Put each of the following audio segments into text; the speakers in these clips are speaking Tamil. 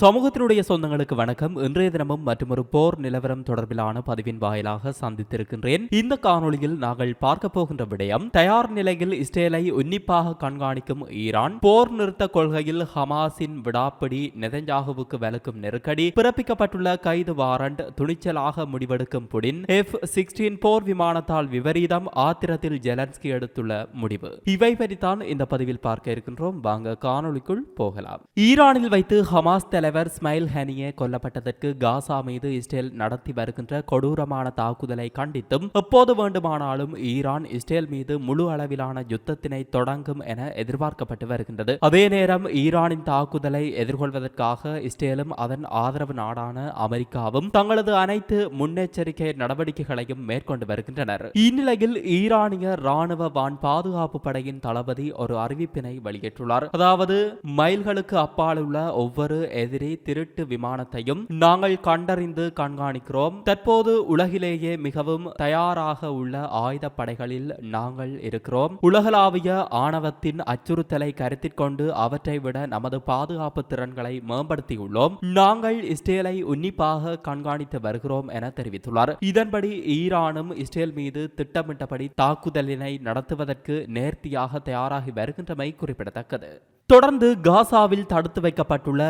சமூகத்தினுடைய சொந்தங்களுக்கு வணக்கம். இன்றைய தினமும் மற்றொரு போர் நிலவரம் தொடர்பிலான பதிவின் வாயிலாக சந்தித்திருக்கின்றேன். இந்த காணொளியில் நாங்கள் பார்க்க போகின்ற விடயம் தயார் நிலையில் இஸ்ரேலை உன்னிப்பாக கண்காணிக்கும் ஈரான் போர் நிறுத்த கொள்கையில் ஹமாஸின் விடாப்பிடி நெதஞ்சாகுவுக்கு விலக்கும் நெருக்கடி பிறப்பிக்கப்பட்டுள்ள கைது வாரண்ட் துணிச்சலாக முடிவெடுக்கும் புடின் எஃப் சிக்ஸ்டீன் போர் விமானத்தால் விபரீதம் ஆத்திரத்தில் ஜெலன்ஸ்கி எடுத்துள்ள முடிவு. இவை பற்றித்தான் இந்த பதிவில் பார்க்க இருக்கின்றோம். வாங்க காணொளிக்குள் போகலாம். ஈரானில் வைத்து ஹமாஸ் தலைவர் ஸ்மைல் ஹனியே கொல்லப்பட்டதற்கு காசா மீது இஸ்ரேல் நடத்தி வருகின்ற கொடூரமான தாக்குதலை கண்டித்தும் எப்போது வேண்டுமானாலும் ஈரான் இஸ்ரேல் மீது முழு அளவிலான யுத்தத்தினை தொடங்கும் என எதிர்பார்க்கப்பட்டு வருகின்றது. அதே நேரம் ஈரானின் தாக்குதலை எதிர்கொள்வதற்காக இஸ்ரேலும் அதன் ஆதரவு நாடான அமெரிக்காவும் தங்களது அனைத்து முன்னெச்சரிக்கை நடவடிக்கைகளையும் மேற்கொண்டு வருகின்றனர். இந்நிலையில் ஈரானிய ராணுவ வான் பாதுகாப்பு படையின் தளபதி ஒரு அறிவிப்பினை வெளியிட்டுள்ளார். அதாவது மைல்களுக்கு அப்பால் உள்ள ஒவ்வொரு எதிர் திருட்டு விமானத்தையும் நாங்கள் கண்டறிந்து கண்காணிக்கிறோம். தற்போது உலகிலேயே மிகவும் தயாராக உள்ள ஆயுத படைகளில் நாங்கள் இருக்கிறோம். உலகளாவிய ஆணவத்தின் அச்சுறுத்தலை கருத்தில் கொண்டு அவற்றை விட நமது பாதுகாப்பு திறன்களை மேம்படுத்தியுள்ளோம். நாங்கள் இஸ்ரேலை உன்னிப்பாக கண்காணித்து வருகிறோம் என தெரிவித்துள்ளார். இதன்படி ஈரானும் இஸ்ரேல் மீது திட்டமிட்டபடி தாக்குதலினை நடத்துவதற்கு நேர்த்தியாக தயாராகி வருகின்றமை குறிப்பிடத்தக்கது. தொடர்ந்து காசாவில் தடுத்து வைக்கப்பட்டுள்ள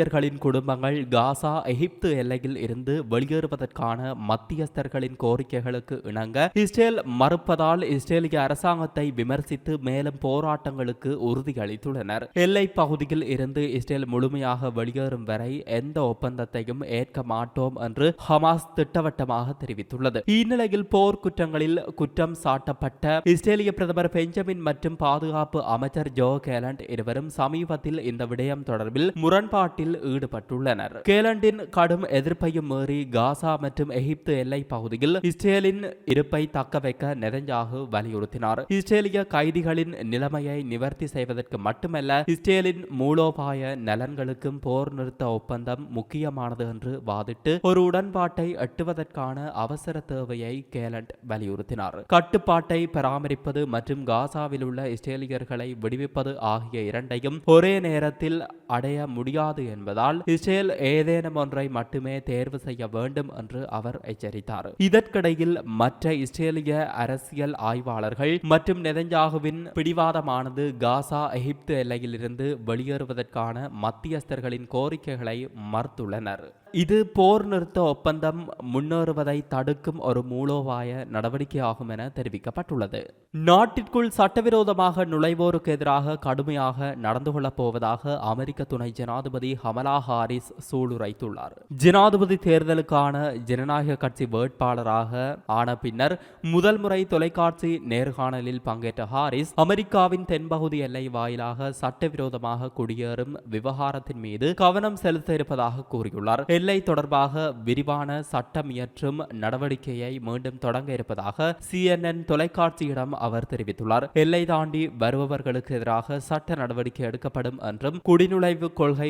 இஸ்ரேலியர்களின் குடும்பங்கள் காசா எகிப்து எல்லையில் இருந்து வெளியேறுவதற்கான மத்தியஸ்தர்களின் கோரிக்கைகளுக்கு இணங்க இஸ்ரேல் மறுப்பதால் இஸ்ரேலிய அரசாங்கத்தை விமர்சித்து மேலும் போராட்டங்களுக்கு உறுதியளித்துள்ளனர். எல்லை பகுதியில் இருந்து இஸ்ரேல் முழுமையாக வெளியேறும் வரை எந்த ஒப்பந்தத்தையும் ஏற்க மாட்டோம் என்று ஹமாஸ் திட்டவட்டமாக தெரிவித்துள்ளது. இந்நிலையில் போர் குற்றங்களில் குற்றம் சாட்டப்பட்ட இஸ்ரேலிய பிரதமர் பெஞ்சமின் மற்றும் பாதுகாப்பு அமைச்சர் ஜோ கேலண்ட் இருவரும் சமீபத்தில் இந்த விடயம் தொடர்பில் முரண்பாட்டில் ஈடுபட்டுள்ளனர். கேலண்டின் கடும் எதிர்ப்பையும் மீறி காசா மற்றும் எகிப்து எல்லை பகுதியில் இஸ்ரேலின் இருப்பை தக்க வைக்க நெதஞ்சாகு வலியுறுத்தினார். இஸ்ரேலிய கைதிகளின் நிலைமையை நிவர்த்தி செய்வதற்கு மட்டுமல்ல இஸ்ரேலின் மூலோபாய நலன்களுக்கும் போர் நிறுத்த ஒப்பந்தம் முக்கியமானது என்று வாதிட்டு ஒரு உடன்பாட்டை எட்டுவதற்கான அவசர தேவையை கேலண்ட் வலியுறுத்தினார். கட்டுப்பாட்டை பராமரிப்பது மற்றும் காசாவில் உள்ள இஸ்ரேலியர்களை விடுவிப்பது ஆகிய இரண்டையும் ஒரே நேரத்தில் அடைய முடியாது என்பதால் இஸ்ரேல் ஏதேனும் ஒன்றை மட்டுமே தேர்வு செய்ய வேண்டும் என்று அவர் எச்சரித்தார். இதற்கிடையில் மற்ற இஸ்ரேலிய அரசியல் ஆய்வாளர்கள் மற்றும் நெதஞ்சாகுவின் பிடிவாதமானது காசா எகிப்து எல்லையிலிருந்து வெளியேறுவதற்கான மத்தியஸ்தர்களின் கோரிக்கைகளை மறுத்துள்ளனர். இது போர் நிறுத்த ஒப்பந்தம் முன்னேறுவதை தடுக்கும் ஒரு மூலோபாய நடவடிக்கையாகும் என தெரிவிக்கப்பட்டுள்ளது. நாட்டிற்குள் சட்டவிரோதமாக நுழைவோருக்கு எதிராக கடுமையாக நடந்து கொள்ளப் போவதாக அமெரிக்க துணை ஜனாதிபதி கமலா ஹாரிஸ் சூளுரைத்துள்ளார். ஜனாதிபதி தேர்தலுக்கான ஜனநாயக கட்சி வேட்பாளராக ஆன பின்னர் முதல் முறை தொலைக்காட்சி நேர்காணலில் பங்கேற்ற ஹாரிஸ் அமெரிக்காவின் தென்பகுதி எல்லை வாயிலாக சட்டவிரோதமாக குடியேறும் விவகாரத்தின் மீது கவனம் செலுத்த இருப்பதாக கூறியுள்ளார். எல்லை தொடர்பாக விரிவான சட்டம் இயற்றும் நடவடிக்கையை மீண்டும் தொடங்க இருப்பதாக சிஎன்என் தொலைக்காட்சியிடம் அவர் தெரிவித்துள்ளார். எல்லை தாண்டி வருபவர்களுக்கு எதிராக சட்ட நடவடிக்கை எடுக்கப்படும் என்றும் குடிநுழைவு கொள்கை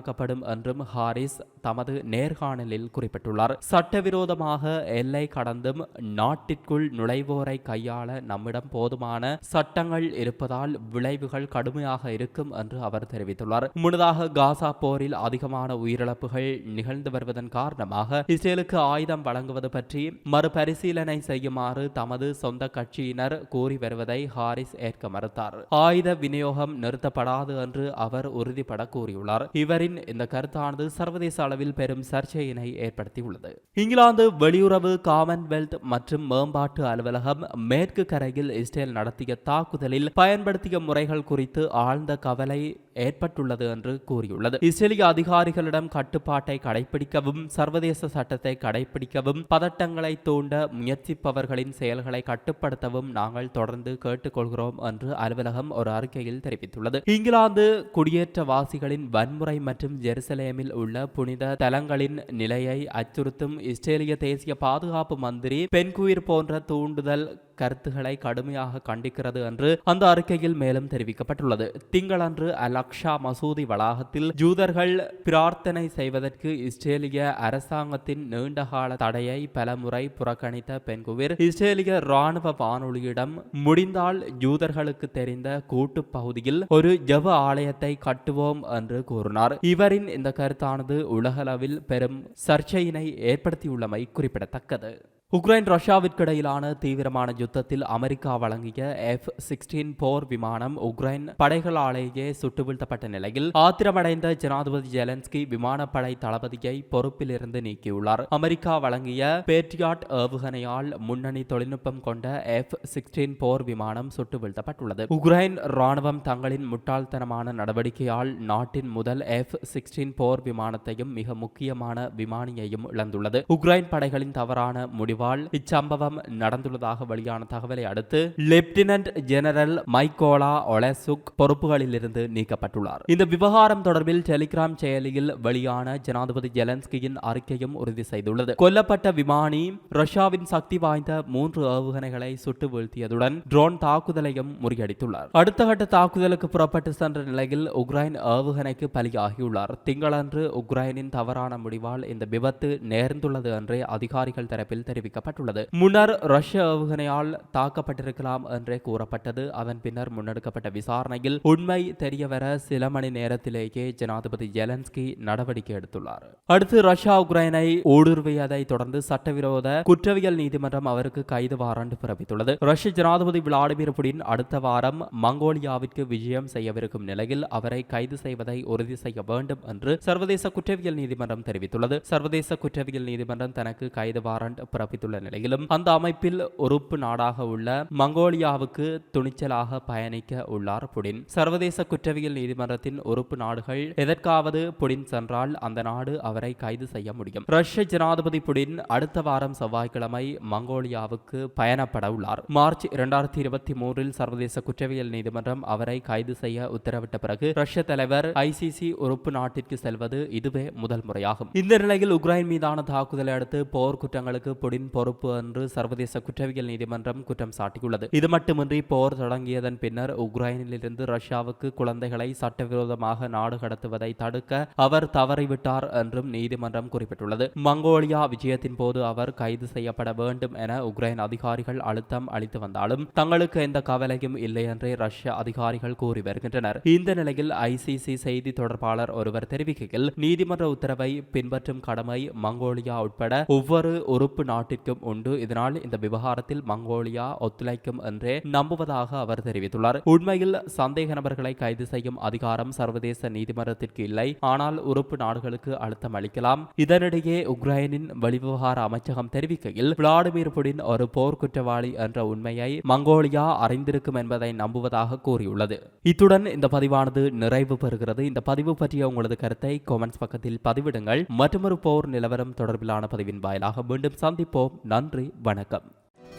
கடுமையாக்கப்படும் என்றும் ஹாரிஸ் தமது நேர்காணலில் குறிப்பிட்டுள்ளார். சட்டவிரோதமாக எல்லை கடந்தும் நாட்டிற்குள் நுழைவோரை கையாள நம்மிடம் போதுமான சட்டங்கள் இருப்பதால் விளைவுகள் கடுமையாக இருக்கும் என்று அவர் தெரிவித்துள்ளார். முன்னதாக காசா போரில் அதிகமான உயிரிழப்புகள் நிகழ்ந்து வருவதன் காரணமாக இஸ்ரேலுக்கு ஆயுதம் வழங்குவது பற்றி மறுபரிசீலனை செய்யுமாறு தமது சொந்த கட்சியினர் கூறி வருவதை ஹாரிஸ் ஏற்க மறுத்தார். ஆயுத விநியோகம் நிறுத்தப்படாது என்று அவர் உறுதிபட கூறியுள்ளார். இவர் இவரின் இந்த கருத்தானது சர்வதேச அளவில் பெரும் சர்ச்சையினை ஏற்படுத்தியுள்ளது. இங்கிலாந்து வெளியுறவு காமன்வெல்த் மற்றும் மேம்பாட்டு அலுவலகம் மேற்கு கரையில் இஸ்ரேல் நடத்திய தாக்குதலில் பயன்படுத்திய முறைகள் குறித்து ஆழ்ந்த கவலை ஏற்பட்டுள்ளது என்று கூறியுள்ளது. இஸ்ரேலிய அதிகாரிகளிடம் கட்டுப்பாட்டை கடைபிடிக்கவும் சர்வதேச சட்டத்தை கடைபிடிக்கவும் பதட்டங்களை தூண்ட முயற்சிப்பவர்களின் செயல்களை கட்டுப்படுத்தவும் நாங்கள் தொடர்ந்து கேட்டுக்கொள்கிறோம் என்று அலுவலகம் ஒரு அறிக்கையில் தெரிவித்துள்ளது. இங்கிலாந்து குடியேற்றவாசிகளின் வன்முறை மற்றும் ஜெருசலேமில் உள்ள புனித தலங்களின் நிலையை அச்சுறுத்தும் இஸ்ரேலிய தேசிய பாதுகாப்பு மந்திரி பென்குயிர் போன்ற தூண்டுதல் கருத்துக்களை கடுமையாக கண்டிக்கிறது என்று அந்த அறிக்கையில் மேலும் தெரிவிக்கப்பட்டுள்ளது. திங்களன்று அலக்ஷா மசூதி வளாகத்தில் ஜூதர்கள் பிரார்த்தனை செய்வதற்கு இஸ்ரேலிய அரசாங்கத்தின் நீண்டகால தடையை பலமுறை புறக்கணித்த பென்குவிர் இஸ்ரேலிய ராணுவ வானொலியிடம் முடிந்தால் ஜூதர்களுக்கு தெரிந்த கூட்டு பகுதியில் ஒரு ஜவ ஆலயத்தை கட்டுவோம் என்று கூறினார். இவரின் இந்த கருத்தானது உலகளவில் பெரும் சர்ச்சையினை ஏற்படுத்தியுள்ளமை குறிப்பிடத்தக்கது. உக்ரைன் ரஷ்யாவிற்கு இடையிலான தீவிரமான யுத்தத்தில் அமெரிக்கா வழங்கிய எஃப் சிக்ஸ்டீன் போர் விமானம் உக்ரைன் படைகளாலேயே சுட்டு வீழ்த்தப்பட்ட நிலையில் ஆத்திரமடைந்த ஜனாதிபதி ஜெலன்ஸ்கி விமானப்படை தளபதியை பொறுப்பிலிருந்து நீக்கியுள்ளார். அமெரிக்கா வழங்கிய பேட்ரியாட் ஏவுகணையால் முன்னணி தொழில்நுட்பம் கொண்ட எஃப் சிக்ஸ்டீன் போர் விமானம் சுட்டு வீழ்த்தப்பட்டுள்ளது உக்ரைன் ராணுவம் தங்களின் முட்டாள்தனமான நடவடிக்கையால் நாட்டின் முதல் எஃப் சிக்ஸ்டீன் போர் விமானத்தையும் மிக முக்கியமான விமானியையும் இழந்துள்ளது. உக்ரைன் படைகளின் தவறான முடிவு முடிவால் இச்சம்பவம் நடந்துள்ளதாக வெளியான தகவலை அடுத்து லெப்டினன்ட் ஜெனரல் மைக்கோலா ஒலசுக் பொறுப்புகளிலிருந்து நீக்கப்பட்டுள்ளார். இந்த விவகாரம் தொடர்பில் டெலிகிராம் செயலியில் வெளியான ஜனாதிபதி ஜெலன்ஸ்கியின் அறிக்கையும் உறுதி செய்துள்ளது. கொல்லப்பட்ட விமானி ரஷ்யாவின் சக்தி வாய்ந்த மூன்று ஏவுகணைகளை சுட்டு வீழ்த்தியதுடன் ட்ரோன் தாக்குதலையும் முறியடித்துள்ளார். அடுத்த கட்ட தாக்குதலுக்கு புறப்பட்டு சென்ற நிலையில் உக்ரைன் ஏவுகணைக்கு பலியாகியுள்ளார். திங்களன்று உக்ரைனின் தவறான முடிவால் இந்த விபத்து நேர்ந்துள்ளது என்று அதிகாரிகள் தரப்பில் தெரிவித்தார் தெரிவிக்கப்பட்டுள்ளது முன்னர் ரஷ்ய ஏவுகணையால் தாக்கப்பட்டிருக்கலாம் என்றே கூறப்பட்டது. அதன் பின்னர் முன்னெடுக்கப்பட்ட விசாரணையில் உண்மை தெரியவர சில மணி நேரத்திலேயே ஜனாதிபதி ஜெலன்ஸ்கி நடவடிக்கை எடுத்துள்ளார். அடுத்து ரஷ்யா உக்ரைனை ஊடுருவியதை தொடர்ந்து சட்டவிரோத குற்றவியல் நீதிமன்றம் அவருக்கு கைது வாரண்ட் பிறப்பித்துள்ளது. ரஷ்ய ஜனாதிபதி விளாடிமிர் புடின் அடுத்த வாரம் மங்கோலியாவிற்கு விஜயம் செய்யவிருக்கும் நிலையில் அவரை கைது செய்வதை உறுதி செய்ய வேண்டும் என்று சர்வதேச குற்றவியல் நீதிமன்றம் தெரிவித்துள்ளது. சர்வதேச குற்றவியல் நீதிமன்றம் தனக்கு கைது வாரண்ட் பிறப்பித்து பிறப்பித்துள்ள நிலையிலும் அந்த அமைப்பில் உறுப்பு நாடாக உள்ள மங்கோலியாவுக்கு துணிச்சலாக பயணிக்க உள்ளார் புடின். சர்வதேச குற்றவியல் நீதிமன்றத்தின் உறுப்பு நாடுகள் எதற்காவது புடின் சென்றால் அந்த நாடு அவரை கைது செய்ய முடியும். ரஷ்ய ஜனாதிபதி புடின் அடுத்த வாரம் செவ்வாய்க்கிழமை மங்கோலியாவுக்கு பயணப்பட உள்ளார். மார்ச் இரண்டாயிரத்தி இருபத்தி மூன்றில் சர்வதேச குற்றவியல் நீதிமன்றம் அவரை கைது செய்ய உத்தரவிட்ட பிறகு ரஷ்ய தலைவர் ஐசிசி உறுப்பு நாட்டிற்கு செல்வது இதுவே முதல் முறையாகும். இந்த நிலையில் உக்ரைன் மீதான தாக்குதலை அடுத்து போர் குற்றங்களுக்கு புடின் பொறுப்பு என்று சர்வதேச குற்றவியல் நீதிமன்றம் குற்றம் சாட்டியுள்ளது. இது மட்டுமின்றி போர் தொடங்கியதன் பின்னர் உக்ரைனில் இருந்து ரஷ்யாவுக்கு குழந்தைகளை சட்டவிரோதமாக நாடு கடத்துவதை தடுக்க அவர் தவறிவிட்டார் என்றும் நீதிமன்றம் குறிப்பிட்டுள்ளது. மங்கோலியா விஜயத்தின் போது அவர் கைது செய்யப்பட வேண்டும் என உக்ரைன் அதிகாரிகள் அழுத்தம் அளித்து வந்தாலும் தங்களுக்கு எந்த கவலையும் இல்லை என்றே ரஷ்ய அதிகாரிகள் கூறி வருகின்றனர். இந்த நிலையில் ஐசிசி செய்தி தொடர்பாளர் ஒருவர் தெரிவிக்கையில் நீதிமன்ற உத்தரவை பின்பற்றும் கடமை மங்கோலியா உட்பட ஒவ்வொரு உறுப்பு நாட்டின் நாட்டிற்கும் உண்டு. இதனால் இந்த விவகாரத்தில் மங்கோலியா ஒத்துழைக்கும் என்றே நம்புவதாக அவர் தெரிவித்துள்ளார். உண்மையில் சந்தேக நபர்களை கைது செய்யும் அதிகாரம் சர்வதேச நீதிமன்றத்திற்கு இல்லை. ஆனால் உறுப்பு நாடுகளுக்கு அழுத்தம் அளிக்கலாம். இதனிடையே உக்ரைனின் வெளிவிவகார அமைச்சகம் தெரிவிக்கையில் விளாடிமிர் புடின் ஒரு போர் குற்றவாளி என்ற உண்மையை மங்கோலியா அறிந்திருக்கும் என்பதை நம்புவதாக கூறியுள்ளது. இத்துடன் இந்த பதிவானது நிறைவு பெறுகிறது. இந்த பதிவு பற்றிய உங்களது கருத்தை கொமெண்ட்ஸ் பக்கத்தில் பதிவிடுங்கள். மற்றொரு போர் நிலவரம் தொடர்பிலான பதிவின் வாயிலாக மீண்டும் சந்திப்போம். நன்றி வணக்கம்.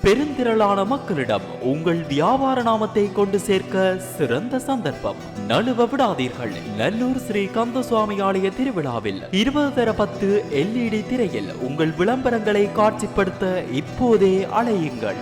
பெருந்திரளான மக்களிடம் உங்கள் வியாபார நாமத்தை கொண்டு சேர்க்க சிறந்த சந்தர்ப்பம். நழுவ விடாதீர்கள். நல்லூர் ஸ்ரீ கந்தசுவாமி ஆலய திருவிழாவில் இருபது தர பத்து எல்இடி திரையில் உங்கள் விளம்பரங்களை காட்சிப்படுத்த இப்போதே அலையுங்கள்.